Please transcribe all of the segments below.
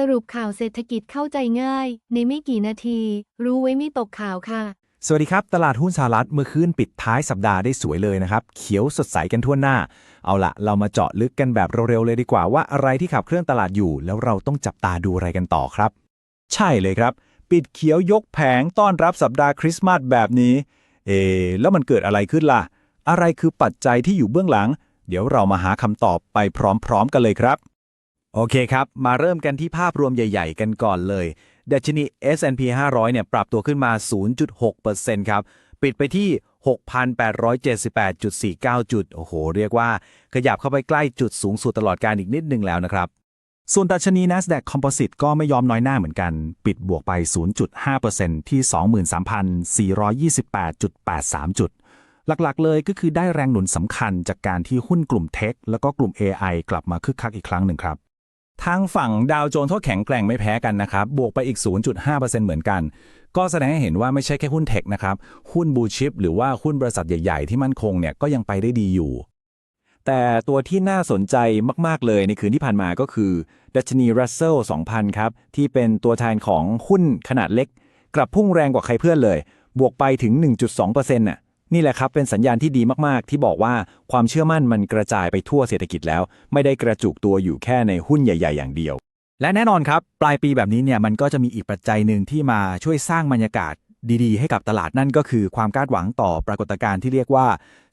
สรุปข่าวเศรษฐกิจเข้าใจง่าย ในไม่กี่นาที รู้ไว้ไม่ตกข่าวค่ะ สวัสดีครับ ตลาดหุ้นสหรัฐเมื่อคืนปิดท้ายสัปดาห์ได้สวยเลยนะครับ เขียวสดใสกันทั่วหน้า เอาละเรามาเจาะลึกกันแบบเร็วๆเลยดีกว่าว่าอะไรที่ขับเคลื่อนตลาดอยู่ แล้วเราต้องจับตาดูอะไรกันต่อครับ ใช่เลยครับ ปิดเขียวยกแผงต้อนรับสัปดาห์คริสต์มาสแบบนี้ เอ แล้วมันเกิดอะไรขึ้นล่ะ อะไรคือปัจจัยที่อยู่เบื้องหลัง เดี๋ยวเรามาหาคำตอบไปพร้อม ๆ กันเลยครับ โอเคครับ มาเริ่มกันที่ภาพรวมใหญ่ๆ กันก่อนเลยดัชนี S&P 500 เนี่ย ปรับตัวขึ้นมา 0.6%ครับ ปิดไปที่ 6,878.49 จุด โอ้โห เรียกว่า ขยับเข้าไปใกล้จุดสูงสุดตลอดการอีกนิดนึงแล้วนะครับ ส่วนดัชนี NASDAQ Composite ก็ไม่ยอมน้อยหน้าเหมือนกัน ปิดบวกไป 0.5%ที่ 23,428.83 จุดหลักๆ เลยก็คือได้แรงหนุนสำคัญจากการที่หุ้นกลุ่มเทค แล้วก็กลุ่ม AI กลับมาคึกคักอีกครั้งหนึ่งครับ ทางฝั่งดาวโจนส์ก็แข็งแกร่งไม่แพ้กันนะครับ บวกไปอีก 0.5%เหมือนกัน ก็แสดงให้เห็นว่าไม่ใช่แค่หุ้นเทคนะครับ หุ้นบูชิปหรือว่าหุ้นบริษัทใหญ่ๆ ที่มั่นคงเนี่ยก็ยังไปได้ดีอยู่ แต่ตัวที่น่าสนใจมาก ๆ เลยในคืนที่ผ่านมาก็คือ ดัชนี Russell 2000 ครับ ที่เป็นตัวแทนของหุ้นขนาดเล็ก กลับพุ่งแรงกว่าใครเพื่อนเลย บวกไปถึง 1.2%น่ะ นี่แหละครับเป็นสัญญาณที่ดีมาก ๆ ที่บอกว่าความเชื่อมั่นมันกระจายไปทั่วเศรษฐกิจแล้ว ไม่ได้กระจุกตัวอยู่แค่ในหุ้นใหญ่ ๆ อย่างเดียว และแน่นอนครับ ปลายปีแบบนี้เนี่ยมันก็จะมีอีกปัจจัยหนึ่งที่มาช่วยสร้างบรรยากาศดีๆ ให้กับตลาดนั่นก็คือความคาดหวังต่อปรากฏการณ์ที่เรียกว่า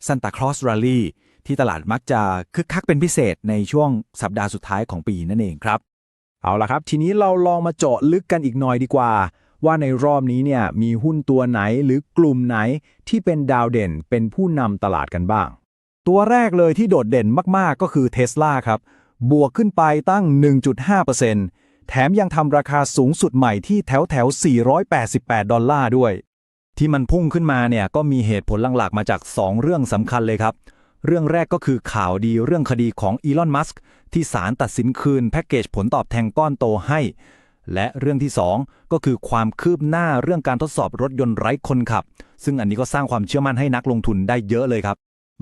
Santa Claus Rally ที่ตลาดมักจะคึกคักเป็นพิเศษในช่วงสัปดาห์สุดท้ายของปีนั่นเองครับ เอาละครับ ทีนี้เราลองมาเจาะลึกกันอีกหน่อยดีกว่า ว่าในรอบนี้เนี่ยมีหุ้นตัวไหนหรือกลุ่มไหนที่เป็นดาวเด่นเป็นผู้นำตลาดกันบ้าง ตัวแรกเลยที่โดดเด่นมากๆก็คือ Tesla ครับ บวกขึ้นไปตั้ง 1.5%แถมยังทำราคาสูงสุดใหม่ที่แถวแถว 488 ดอลลาร์ด้วย ที่มันพุ่งขึ้นมาเนี่ยก็มีเหตุผลหลักๆมาจาก 2 เรื่องสำคัญเลยครับเรื่องแรกก็คือข่าวดีเรื่องคดีของอีลอน มัสก์ที่ศาลตัดสินคืนแพ็กเกจผลตอบแทนก้อนโตให้ และเรื่องที่ 2 ก็คือความคืบหน้าเรื่องการทดสอบรถยนต์ไร้คนขับ ซึ่งอันนี้ก็สร้างความเชื่อมั่นให้นักลงทุนได้เยอะเลยครับ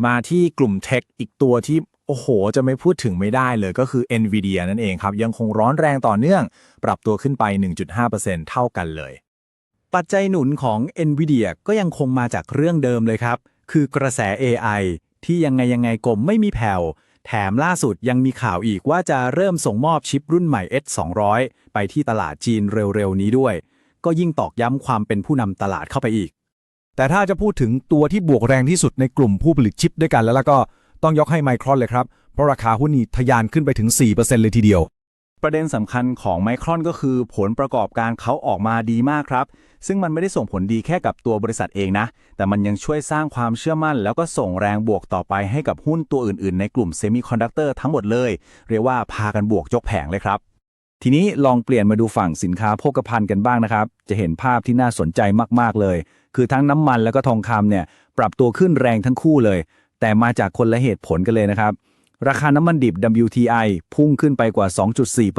มาที่กลุ่มเทคอีกตัวที่ โอ้โห จะไม่พูดถึงไม่ได้เลยก็คือ NVIDIA นั่นเองครับ ยังคงร้อนแรงต่อเนื่อง ปรับตัวขึ้นไป 1.5%เท่ากันเลย ปัจจัยหนุนของ NVIDIA ก็ยังคงมาจากเรื่องเดิมเลยครับ คือกระแส AI ที่ยังไงยังไงกลมไม่มีแผ่ว แถมล่าสุดยังมีข่าวอีกว่าจะเริ่มส่งมอบชิปรุ่นใหม่ S200 ไปที่ตลาดจีนเร็วๆ นี้ด้วย ก็ยิ่งตอกย้ำความเป็นผู้นำตลาดเข้าไปอีก แต่ถ้าจะพูดถึงตัวที่บวกแรงที่สุดในกลุ่มผู้ผลิตชิปด้วยกันแล้วล่ะก็ต้องยกให้ไมครอนเลยครับ เพราะราคาหุ้นนี่ทะยานขึ้นไปถึง 4%เลยทีเดียว ประเด็นสำคัญของไมครอนก็คือ ผลประกอบการเขาออกมาดีมากครับ ซึ่งมันไม่ได้ส่งผลดีแค่กับตัวบริษัทเองนะ แต่มันยังช่วยสร้างความเชื่อมั่น แล้วก็ส่งแรงบวกต่อไปให้กับหุ้นตัวอื่นๆ ในกลุ่มเซมิคอนดักเตอร์ทั้งหมดเลย เรียกว่าพากันบวกยกแผงเลยครับ ทีนี้ลองเปลี่ยนมาดูฝั่งสินค้าโภคภัณฑ์กันบ้างนะครับ จะเห็นภาพที่น่าสนใจมากๆเลย คือทั้งน้ำมันแล้วก็ทองคำเนี่ยปรับตัวขึ้นแรงทั้งคู่เลย แต่มาจากคนละเหตุผลกันเลยนะครับราคาน้ำมันดิบ WTI พุ่งขึ้นไปกว่า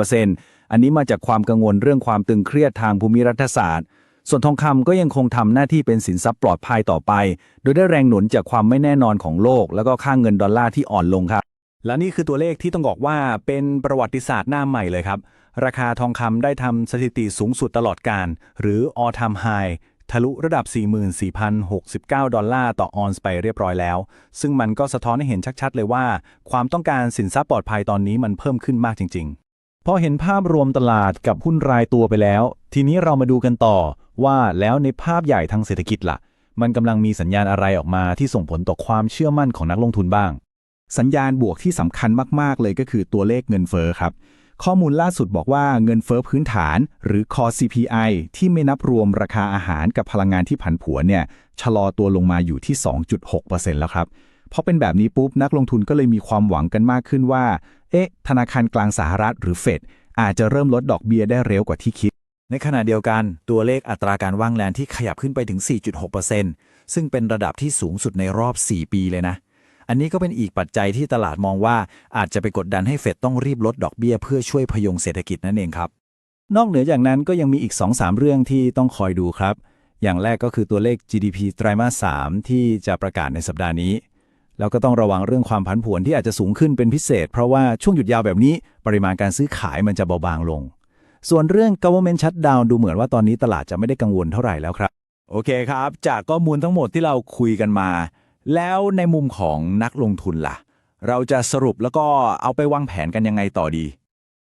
2.4%อันนี้มาจากความกังวลเรื่องความตึงเครียดทางภูมิรัฐศาสตร์ ส่วนทองคำก็ยังคงทำหน้าที่เป็นสินทรัพย์ปลอดภัยต่อไป โดยได้แรงหนุนจากความไม่แน่นอนของโลก แล้วก็ค่างเงินดอลลาร์ที่อ่อนลงครับ และนี่คือตัวเลขที่ต้องบอกว่าเป็นประวัติศาสตร์หน้าใหม่เลยครับ ราคาทองคำได้ทำสถิติสูงสุดตลอดการ หรือ all time high ทะลุระดับ 44,069 ดอลลาร์ต่อออนซ์ไปเรียบร้อยแล้ว ซึ่งมันก็สะท้อนให้เห็นชัดๆ เลยว่า ความต้องการสินทรัพย์ปลอดภัยตอนนี้มันเพิ่มขึ้นมากจริง ๆ พอเห็นภาพรวมตลาดกับหุ้นรายตัวไปแล้ว ทีนี้เรามาดูกันต่อว่าแล้วในภาพใหญ่ทางเศรษฐกิจล่ะ มันกำลังมีสัญญาณอะไรออกมาที่ส่งผลต่อความเชื่อมั่นของนักลงทุนบ้าง สัญญาณบวกที่สำคัญมาก ๆ เลยก็คือตัวเลขเงินเฟ้อครับ ข้อมูลล่าสุดบอกว่าเงินเฟ้อพื้นฐาน หรือ Core CPI ที่ไม่นับรวมราคาอาหารกับพลังงานที่ผันผวนเนี่ยชะลอตัวลงมาอยู่ที่ 2.6%แล้วครับ พอเป็นแบบนี้ปุ๊บนักลงทุนก็เลยมีความหวังกันมากขึ้นว่า เอ๊ะ ธนาคารกลางสหรัฐหรือเฟดอาจจะเริ่มลดดอกเบี้ยได้เร็วกว่าที่คิด ในขณะเดียวกันตัวเลขอัตราการว่างงานที่ขยับขึ้นไปถึง 4.6%ซึ่งเป็นระดับที่สูงสุดในรอบ 4 ปีเลยนะ อันนี้ก็เป็นอีกปัจจัยที่ตลาดมองว่าอาจจะไปกดดันให้เฟดต้องรีบลดดอกเบี้ยเพื่อช่วยพยุงเศรษฐกิจนั่นเองครับ นอกเหนือจากนั้นก็ยังมีอีก 2-3 เรื่องที่ต้องคอยดูครับ อย่างแรกก็คือตัวเลข GDP ไตรมาส 3 ที่จะประกาศในสัปดาห์นี้ แล้วก็ต้องระวังเรื่องความผันผวนที่อาจจะสูงขึ้นเป็นพิเศษ เพราะว่าช่วงหยุดยาวแบบนี้ ปริมาณการซื้อขายมันจะเบาบางลง ส่วนเรื่อง government shutdown ดูเหมือนว่าตอนนี้ตลาดจะไม่ได้กังวลเท่าไหร่แล้วครับ โอเคครับ จากข้อมูลทั้งหมดที่เราคุยกันมา แล้วในมุมของนักลงทุนล่ะ เราจะสรุปแล้วก็เอาไปวางแผนกันยังไงต่อดี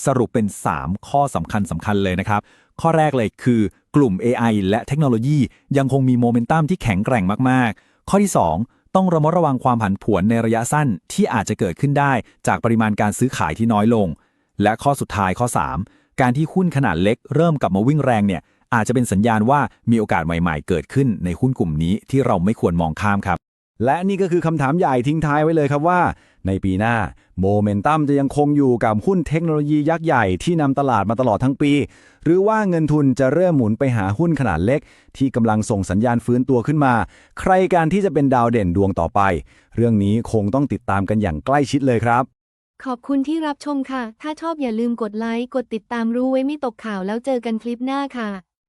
สรุปเป็น 3 ข้อสำคัญสำคัญเลยนะครับ ข้อแรกเลยคือกลุ่ม AI และเทคโนโลยียังคงมีโมเมนตัมที่แข็งแกร่งมากๆ ข้อที่ 2 ต้องระมัดระวังความผันผวนในระยะสั้นที่อาจจะเกิดขึ้นได้ จากปริมาณการซื้อขายที่น้อยลง และข้อสุดท้ายข้อ 3 การที่หุ้นขนาดเล็กเริ่มกลับมาวิ่งแรงเนี่ยอาจจะเป็นสัญญาณว่ามีโอกาสใหม่ ๆ เกิดขึ้นในหุ้นกลุ่มนี้ที่เราไม่ควรมองข้ามครับ และนี่ก็คือคำถามใหญ่ทิ้งท้ายไว้เลยครับว่า ในปีหน้าโมเมนตัมจะยังคงอยู่กับหุ้นเทคโนโลยียักษ์ใหญ่ที่นำตลาดมาตลอดทั้งปี หรือว่าเงินทุนจะเริ่มหมุนไปหาหุ้นขนาดเล็ก ที่กำลังส่งสัญญาณฟื้นตัวขึ้นมา ใครการที่จะเป็นดาวเด่นดวงต่อไป เรื่องนี้คงต้องติดตามกันอย่างใกล้ชิดเลยครับ ขอบคุณที่รับชมค่ะ ถ้าชอบอย่าลืมกดไลค์กดติดตามรู้ไว้ไม่ตกข่าวแล้วเจอกันคลิปหน้าค่ะ